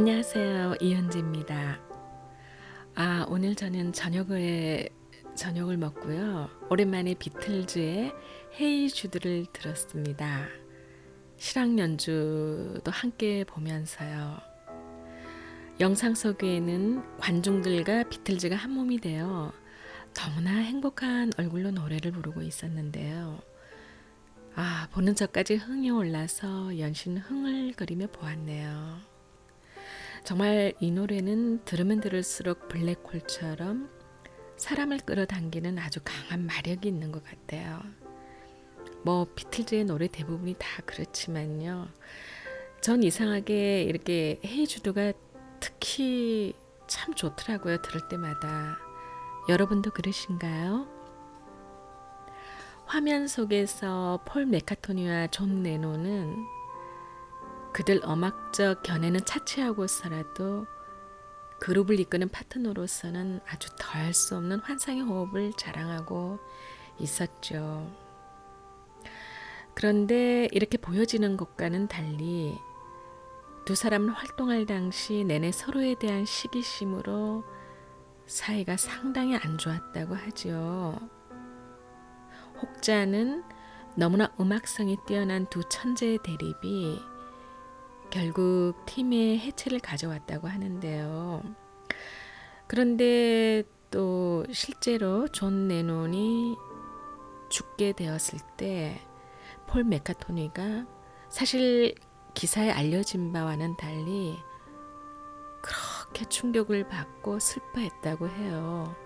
안녕하세요. 이현지입니다. 아, 오늘 저는 저녁을 저녁을 먹고요. 오랜만에 비틀즈의 헤이 주드를 들었습니다. 실황 연주도 함께 보면서요. 영상 속에는 관중들과 비틀즈가 한 몸이 되어 너무나 행복한 얼굴로 노래를 부르고 있었는데요. 아, 보는 저까지 흥이 올라서 연신 흥을거리며 보았네요. 정말 이 노래는 들으면 들을수록 블랙홀처럼 사람을 끌어당기는 아주 강한 마력이 있는 것 같아요. 뭐 비틀즈의 노래 대부분이 다 그렇지만요. 전 이상하게 이렇게 헤이주드가 특히 참 좋더라고요. 들을 때마다. 여러분도 그러신가요? 화면 속에서 폴 메카토니와 존 레노는 그들 음악적 견해는 차치하고서라도 그룹을 이끄는 파트너로서는 아주 더할 수 없는 환상의 호흡을 자랑하고 있었죠. 그런데 이렇게 보여지는 것과는 달리 두 사람은 활동할 당시 내내 서로에 대한 시기심으로 사이가 상당히 안 좋았다고 하죠. 혹자는 너무나 음악성이 뛰어난 두 천재의 대립이 결국 팀의 해체를 가져왔다고 하는데요. 그런데 또 실제로 존 레논이 죽게 되었을 때 폴 메카토니가 사실 기사에 알려진 바와는 달리 그렇게 충격을 받고 슬퍼했다고 해요.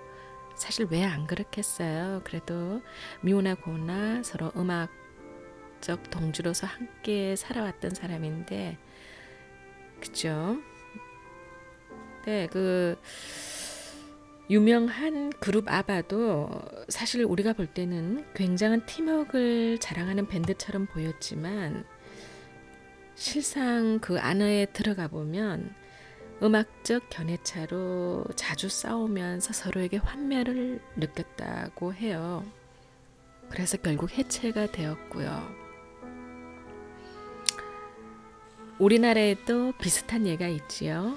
사실 왜 안 그렇겠어요? 그래도 미우나 고나 서로 음악 적 동지로서 함께 살아왔던 사람인데 그죠? 네, 그 유명한 그룹 아바도 사실 우리가 볼 때는 굉장한 팀워크를 자랑하는 밴드처럼 보였지만 실상 그 안에 들어가 보면 음악적 견해차로 자주 싸우면서 서로에게 환멸을 느꼈다고 해요. 그래서 결국 해체가 되었고요. 우리나라에도 비슷한 예가 있지요.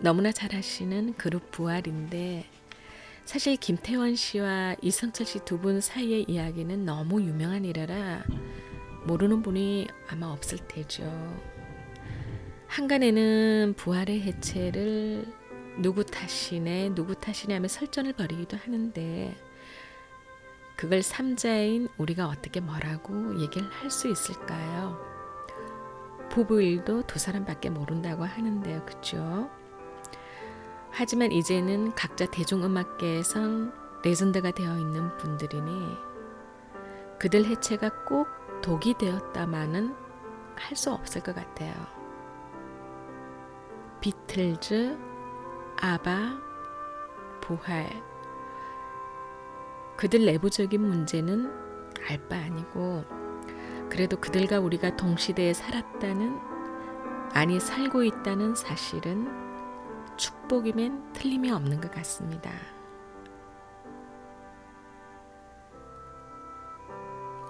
너무나 잘 아시는 그룹 부활인데 사실 김태원 씨와 이성철 씨 두 분 사이의 이야기는 너무 유명한 일이라 모르는 분이 아마 없을 테죠. 한간에는 부활의 해체를 누구 탓이네 누구 탓이네 하며 설전을 벌이기도 하는데 그걸 삼자인 우리가 어떻게 뭐라고 얘기를 할 수 있을까요? 부부 일도 두 사람밖에 모른다고 하는데요. 그죠? 하지만 이제는 각자 대중음악계에선 레전드가 되어 있는 분들이니 그들 해체가 꼭 독이 되었다마는 할 수 없을 것 같아요. 비틀즈, 아바, 부활. 그들 내부적인 문제는 알 바 아니고 그래도 그들과 우리가 동시대에 살았다는 아니 살고 있다는 사실은 축복이면 틀림이 없는 것 같습니다.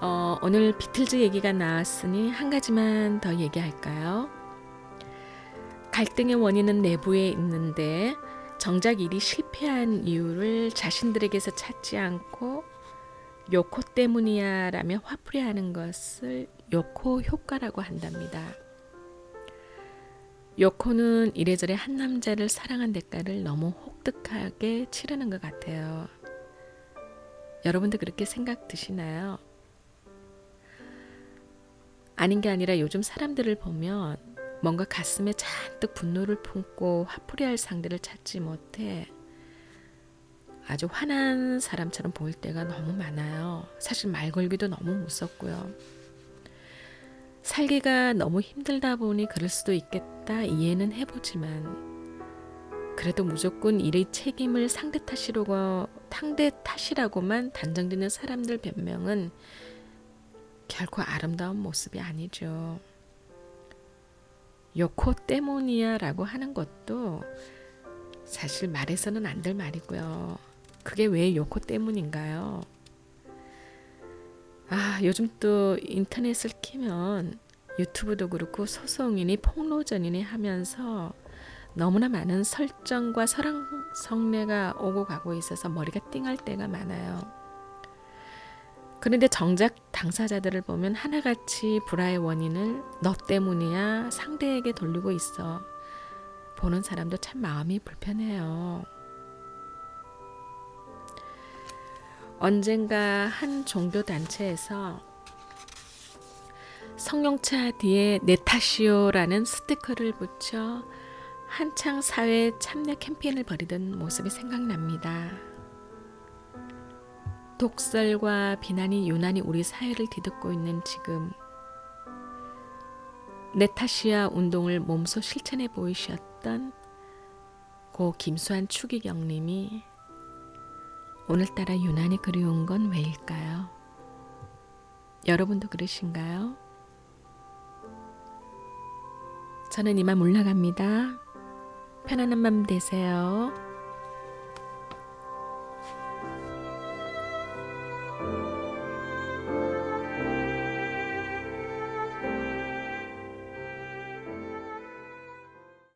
어, 오늘 비틀즈 얘기가 나왔으니 한 가지만 더 얘기할까요? 갈등의 원인은 내부에 있는데 정작 일이 실패한 이유를 자신들에게서 찾지 않고 요코 때문이야 라며 화풀이하는 것을 요코 효과라고 한답니다. 요코는 이래저래 한 남자를 사랑한 대가를 너무 혹독하게 치르는 것 같아요. 여러분도 그렇게 생각 드시나요? 아닌 게 아니라 요즘 사람들을 보면 뭔가 가슴에 잔뜩 분노를 품고 화풀이할 상대를 찾지 못해 아주 화난 사람처럼 보일 때가 너무 많아요. 사실 말 걸기도 너무 무섭고요. 살기가 너무 힘들다 보니 그럴 수도 있겠다 이해는 해보지만 그래도 무조건 일의 책임을 상대 탓이라고 상대 탓이라고만 단정짓는 사람들 변명은 결코 아름다운 모습이 아니죠. 요코 때문이야라고 하는 것도 사실 말해서는 안 될 말이고요. 그게 왜 요코 때문인가요? 아, 요즘 또 인터넷을 키면 유튜브도 그렇고 소송이니 폭로전이니 하면서 너무나 많은 설정과 설랑 성례가 오고 가고 있어서 머리가 띵할 때가 많아요. 그런데 정작 당사자들을 보면 하나같이 불화의 원인을 너 때문이야 상대에게 돌리고 있어. 보는 사람도 참 마음이 불편해요. 언젠가 한 종교 단체에서 성령차 뒤에 내 탓이요라는 스티커를 붙여 한창 사회 참여 캠페인을 벌이던 모습이 생각납니다. 독설과 비난이 유난히 우리 사회를 뒤덮고 있는 지금 내 탓이야 운동을 몸소 실천해 보이셨던 고 김수환 추기경님이 오늘따라 유난히 그리운 건 왜일까요? 여러분도 그러신가요? 저는 이만 물러갑니다. 편안한 밤 되세요.